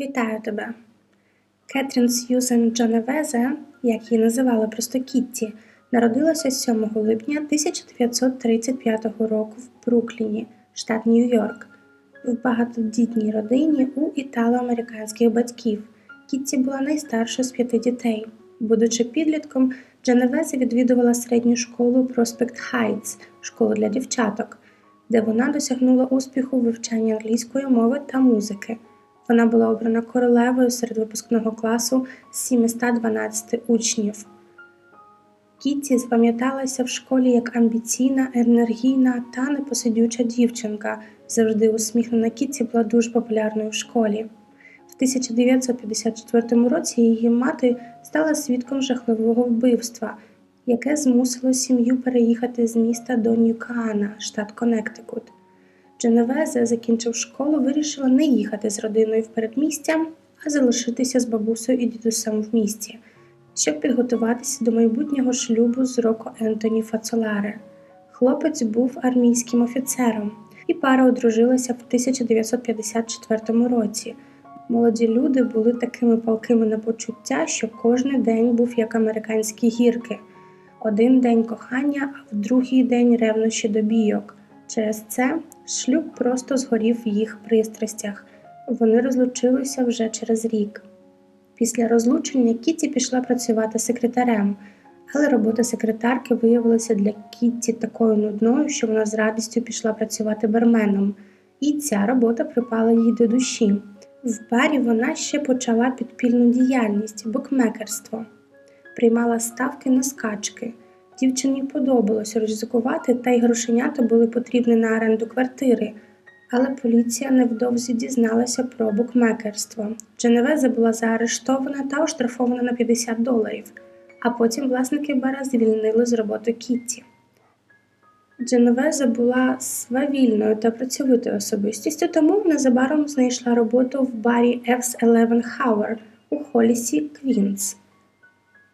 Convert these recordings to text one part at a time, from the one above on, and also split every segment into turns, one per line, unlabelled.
Вітаю тебе! Кетрін Сьюзен Джоневезе, як її називали просто Кітті, народилася 7 липня 1935 року в Брукліні, штат Нью-Йорк, в багатодітній родині у італо-американських батьків. Кітті була найстаршою з п'яти дітей. Будучи підлітком, Дженевезе відвідувала середню школу Проспект Хайтс, школу для дівчаток, де вона досягнула успіху у вивчанні англійської мови та музики. Вона була обрана королевою серед випускного класу з 712 учнів. Кітті запам'яталася в школі як амбіційна, енергійна та непосидюча дівчинка. Завжди усміхнена Кітті була дуже популярною в школі. В 1954 році її мати стала свідком жахливого вбивства, яке змусило сім'ю переїхати з міста до Ньюкаана, штат Коннектикут. Дженевезе, закінчив школу, вирішила не їхати з родиною в передмістя, а залишитися з бабусею і дідусем в місті, щоб підготуватися до майбутнього шлюбу з Роко Ентоні Фацоларе. Хлопець був армійським офіцером, і пара одружилася в 1954 році. Молоді люди були такими палкими на почуття, що кожен день був як американські гірки. Один день кохання, а в другий день ревнощі до бійок. Через це шлюб просто згорів в їх пристрастях. Вони розлучилися вже через рік. Після розлучення Кітті пішла працювати секретарем, але робота секретарки виявилася для Кітті такою нудною, що вона з радістю пішла працювати барменом, і ця робота припала їй до душі. В барі вона ще почала підпільну діяльність букмекерство, приймала ставки на скачки. Дівчині подобалося ризикувати, та й грошенята були потрібні на оренду квартири, але поліція невдовзі дізналася про букмекерство. Дженевеза була заарештована та оштрафована на 50 доларів, а потім власники бара звільнили з роботи Кітті. Дженовеза була свавільною та працьовитою особистістю, тому незабаром знайшла роботу в барі F's Eleven Hour у Холісі, Квінс.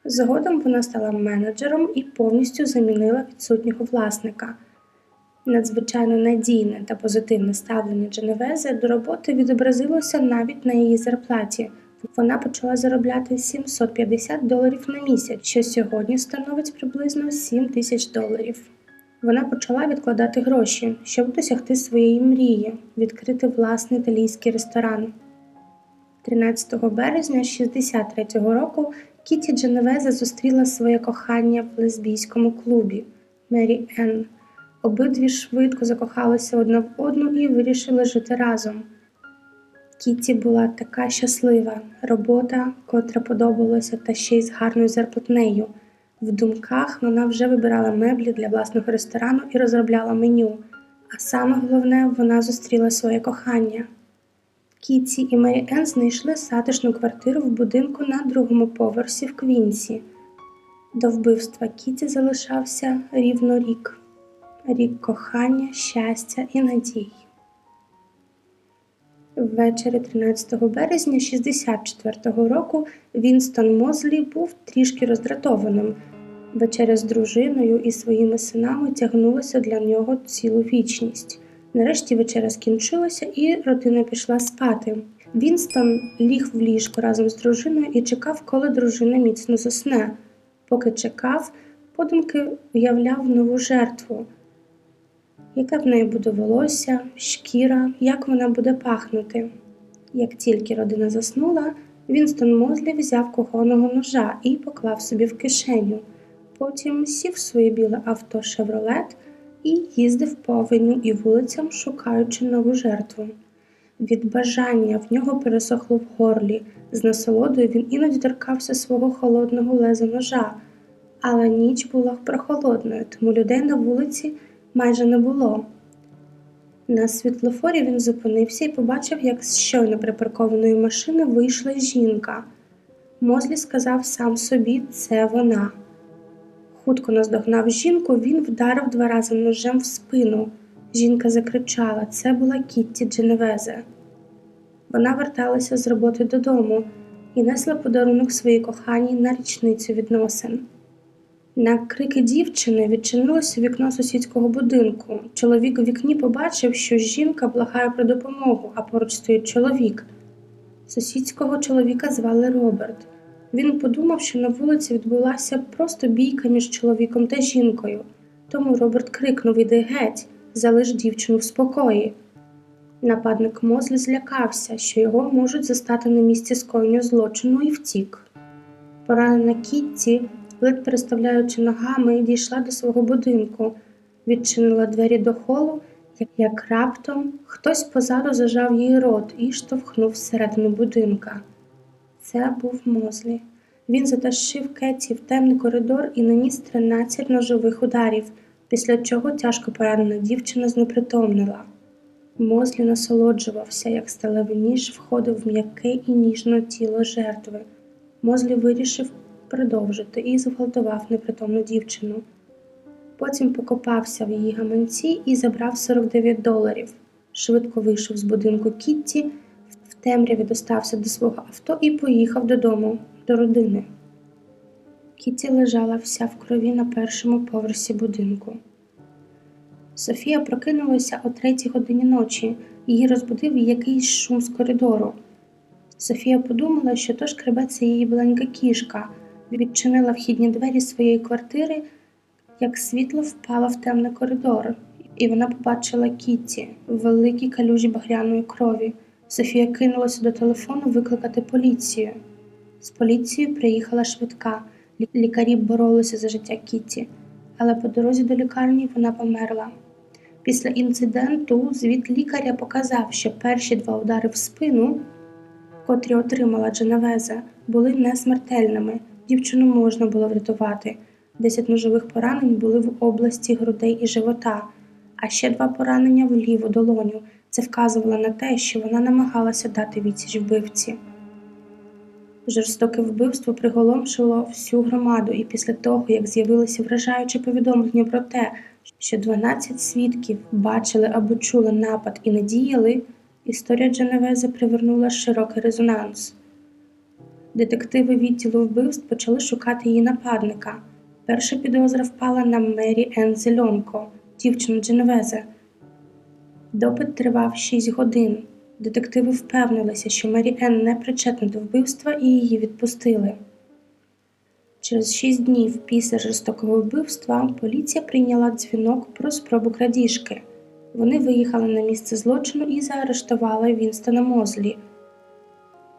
Згодом вона стала менеджером і повністю замінила відсутнього власника. Надзвичайно надійне та позитивне ставлення Дженевези до роботи відобразилося навіть на її зарплаті. Вона почала заробляти 750 доларів на місяць, що сьогодні становить приблизно 7 тисяч доларів. Вона почала відкладати гроші, щоб досягти своєї мрії відкрити власний італійський ресторан. 13 березня 63-го року Кіті Дженевеза зустріла своє кохання в лесбійському клубі Мері Енн. Обидві швидко закохалися одна в одну і вирішили жити разом. Кіті була така щаслива, робота, котра подобалася, та ще й з гарною зарплатнею. В думках вона вже вибирала меблі для власного ресторану і розробляла меню. А саме головне, вона зустріла своє кохання. Кіті і Мері Енн знайшли затишну квартиру в будинку на другому поверсі в Квінсі. До вбивства Кіті залишався рівно рік рік кохання, щастя і надій. Ввечері 13 березня 64-го року Вінстон Мозлі був трішки роздратованим. Вечеря з дружиною і своїми синами тягнулася для нього цілу вічність. Нарешті вечеря скінчилася, і родина пішла спати. Вінстон ліг в ліжко разом з дружиною і чекав, коли дружина міцно засне. Поки чекав, подумки уявляв нову жертву, яке в неї буде волосся, шкіра, як вона буде пахнути. Як тільки родина заснула, Вінстон Мозлі взяв кухонного ножа і поклав собі в кишеню. Потім сів в своє біле авто Шевролет і їздив по авеню і вулицям, шукаючи нову жертву. Від бажання в нього пересохло в горлі, з насолодою він іноді торкався свого холодного леза ножа, але ніч була прохолодною, тому людей на вулиці майже не було. На світлофорі він зупинився і побачив, як з щойно припаркованої машини вийшла жінка. Мозлі сказав сам собі, це вона. Хутко наздогнав жінку, він вдарив два рази ножем в спину. Жінка закричала це була Кітті Дженевезе. Вона верталася з роботи додому і несла подарунок своїй коханій на річницю відносин. На крики дівчини відчинилося вікно сусідського будинку. Чоловік у вікні побачив, що жінка благає про допомогу, а поруч стоїть чоловік. Сусідського чоловіка звали Роберт. Він подумав, що на вулиці відбулася просто бійка між чоловіком та жінкою. Тому Роберт крикнув Іди геть, залиш дівчину в спокої. Нападник Мозлі злякався, що його можуть застати на місці скоєння злочину і втік. Поранена Кітті, ледь переставляючи ногами, дійшла до свого будинку, відчинила двері до холу, як, раптом хтось позаду зажав їй рот і штовхнув всередину будинка. Це був Мозлі. Він затащив Кеті в темний коридор і наніс 13 ножових ударів, після чого тяжко поранена дівчина знепритомнила. Мозлі насолоджувався, як сталевий ніж входив в м'яке і ніжне тіло жертви. Мозлі вирішив продовжити і зґвалтував непритомну дівчину. Потім покопався в її гаманці і забрав 49 доларів. Швидко вийшов з будинку Кітті, темряві достався до свого авто і поїхав додому, до родини. Кітті лежала вся в крові на першому поверсі будинку. Софія прокинулася о третій годині ночі, її розбудив якийсь шум з коридору. Софія подумала, що то шкребеться її біленька кішка, відчинила вхідні двері своєї квартири, як світло впало в темний коридор, і вона побачила Кітті в великій калюжі багряної крові. Софія кинулася до телефону викликати поліцію. З поліцією приїхала швидка. Лікарі боролися за життя Кітті, але по дорозі до лікарні вона померла. Після інциденту звіт лікаря показав, що перші два удари в спину, котрі отримала Дженевеза, були несмертельними. Дівчину можна було врятувати. Десять ножових поранень були в області грудей і живота, а ще два поранення в ліву долоню. Це вказувало на те, що вона намагалася дати відсіч вбивці. Жорстоке вбивство приголомшило всю громаду, і після того, як з'явилися вражаючі повідомлення про те, що 12 свідків бачили або чули напад і не діяли, історія Дженевези привернула широкий резонанс. Детективи відділу вбивств почали шукати її нападника. Перша підозра впала на Мері Енн Зеленко, дівчину Дженевезе. Допит тривав 6 годин. Детективи впевнилися, що Мері Енн не причетна до вбивства і її відпустили. Через 6 днів після жорстокого вбивства поліція прийняла дзвінок про спробу крадіжки. Вони виїхали на місце злочину і заарештували Вінстона Мозлі.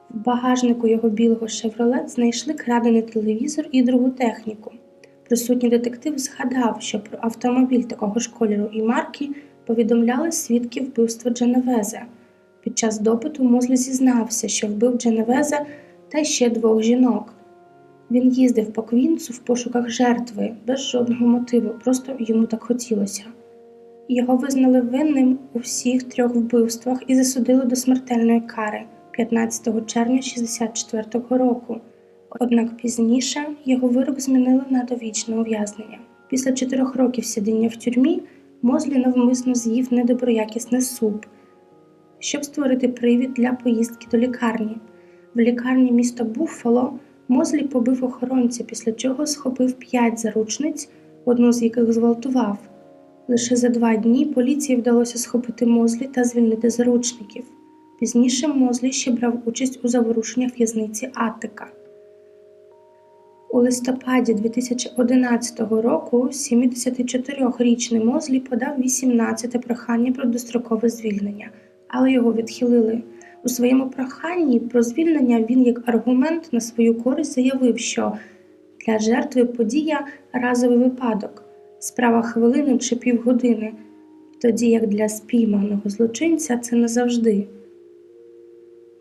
В багажнику його білого шевролет знайшли крадений телевізор і другу техніку. Присутній детектив згадав, що про автомобіль такого ж кольору і марки повідомляли свідки вбивства Дженевезе. Під час допиту Мозлі зізнався, що вбив Дженевезе та ще двох жінок. Він їздив по Квінцу в пошуках жертви без жодного мотиву, просто йому так хотілося. Його визнали винним у всіх трьох вбивствах і засудили до смертельної кари 15 червня 64-го року. Однак пізніше його вирок змінили на довічне ув'язнення. Після чотирьох років сидіння в тюрмі Мозлі навмисно з'їв недоброякісний суп, щоб створити привід для поїздки до лікарні. В лікарні міста Буффало Мозлі побив охоронця, після чого схопив п'ять заручниць, одну з яких зґвалтував. Лише за два дні поліції вдалося схопити Мозлі та звільнити заручників. Пізніше Мозлі ще брав участь у заворушеннях в'язниці Аттика. У листопаді 2011 року 74-річний Мозлі подав 18 прохання про дострокове звільнення, але його відхилили. У своєму проханні про звільнення він як аргумент на свою користь заявив, що для жертви подія разовий випадок, справа хвилини чи півгодини, тоді як для спійманого злочинця це не завжди.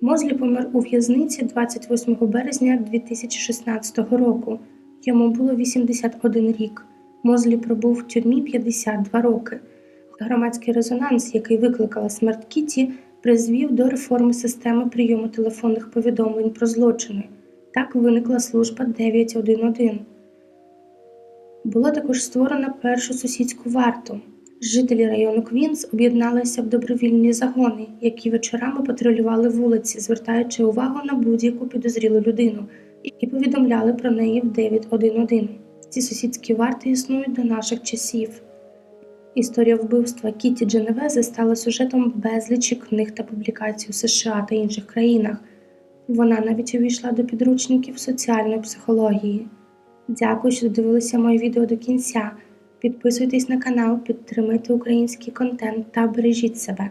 Мозлі помер у в'язниці 28 березня 2016 року. Йому було 81 рік. Мозлі пробув в тюрмі 52 роки. Громадський резонанс, який викликала смерть Кіті, призвів до реформи системи прийому телефонних повідомлень про злочини. Так виникла служба 911. Була також створена першу сусідську варту. Жителі району Квінс об'єдналися в добровільні загони, які вечорами патрулювали вулиці, звертаючи увагу на будь-яку підозрілу людину, і повідомляли про неї в 911. Ці сусідські варти існують до наших часів. Історія вбивства Кіті Дженевези стала сюжетом безлічі книг та публікацій у США та інших країнах. Вона навіть увійшла до підручників соціальної психології. Дякую, що додивилися моє відео до кінця. Підписуйтесь на канал, підтримуйте український контент та бережіть себе.